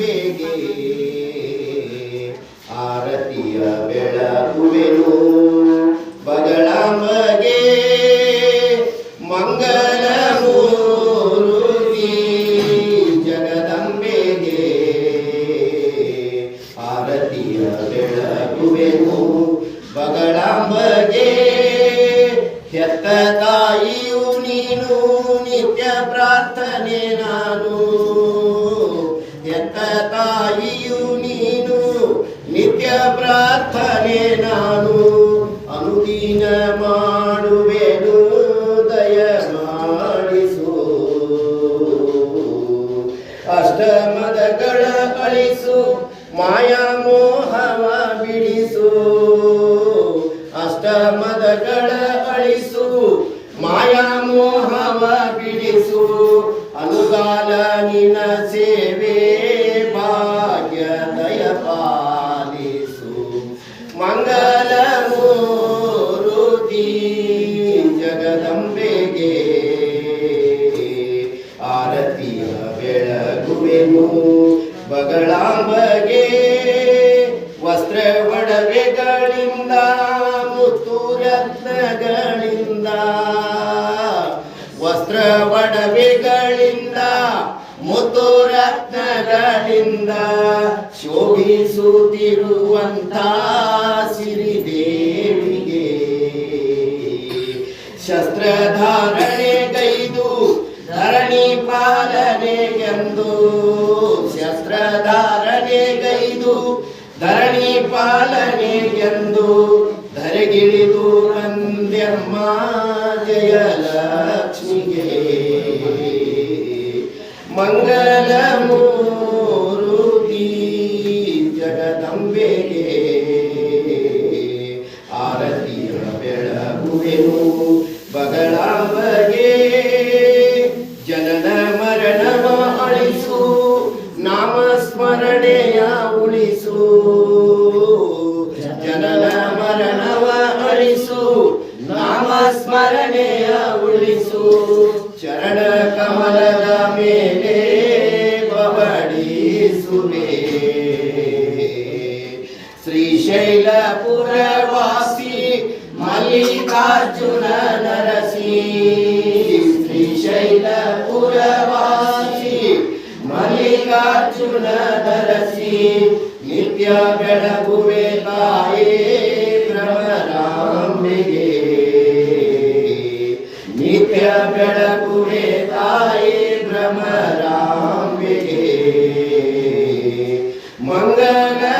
ಜಗದಂಬೆಗೆ ಆರತಿಯ ಬೆಳಗುವೆನು ಬಗಳಂಬಗೆ ಮಂಗಲ ಜಗದಂಬೆಗೆ. ಆರತಿಯ ಬೆಳಗುವೆನು ಬಗಳಂಬಗೆ ಹೆತ್ತ ತಾಯಿಯು ನೀನು ನಿತ್ಯ ಪ್ರಾರ್ಥನೆ ನಾನು. ತಾಯಿಯು ನೀನು ನಿತ್ಯ ಪ್ರಾರ್ಥನೆ ನಾನು ಅನುದೀನ ಮಾಡುವೆನು ದಯ ಮಾಡಿಸು ಅಷ್ಟಮದಗಳ ಅಳಿಸು ಮಾಯಾ ಮೋಹವ ಬಿಡಿಸು. ಅಷ್ಟಮದಗಳ ಅಳಿಸು ಮಾಯಾ ಮೋಹವ ಬಿಡಿಸು. ಅನುಗಾಲ ನಿನ ಮಂಗಲ ಮೂರುತಿ ಜಗದಂಬೆಗೆ ಆರತಿಯ ಬೆಳಗುವೆನು ಬಗಳಾಂಬಗೆ ವಸ್ತ್ರ ಒಡವೆಗಳಿಂದ ಮುತ್ತು ರತ್ನಗಳಿಂದ ವಸ್ತ್ರ ಒಡವೆಗಳಿಂದ ಮುತ್ತು ರತ್ನಗಳಿಂದ ಶೋಭಿಸುತ್ತಿರುವಂತ ಸಿರಿದೇವಿಗೆ. ಶಸ್ತ್ರಧಾರಣೆ ಕೈದು ಧರಣಿ ಪಾಲನೆಗೆಂದು ಶಸ್ತ್ರಧಾರಣೆ ಕೈದು ಧರಣಿ ಪಾಲನೆಗೆಂದು ಧರೆಗಿಳಿದು ನಂದ್ಯಮ್ಮ ಜಯಲಕ್ಷ್ಮಿಗೆ. ಮಂಗಲ ಆರತಿಯ ಬೆಳಗುವೆನು ಬಗಳಾಂಬಗೆ ಜನನ ಮರಣವ ಅಳಿಸು ನಾಮ ಸ್ಮರಣೆಯ ಉಳಿಸು. ಜನನ ಮರಣವ ಅಳಿಸು ನಾಮ ಸ್ಮರಣೆಯ ಉಳಿಸು. ಚರಣ ಕಮಲದ ಮೇಲೆ ಬವಡಿಸುವೆ मल्लिकार्जुन नरसी श्रीशैलपुरवासी मल्लिकार्जुन नरसी नित्य बेळगुवे ताये भ्रमराम्बिगे नित्य बेळगुवे ताये भ्रमराम्बिगे मङ्गल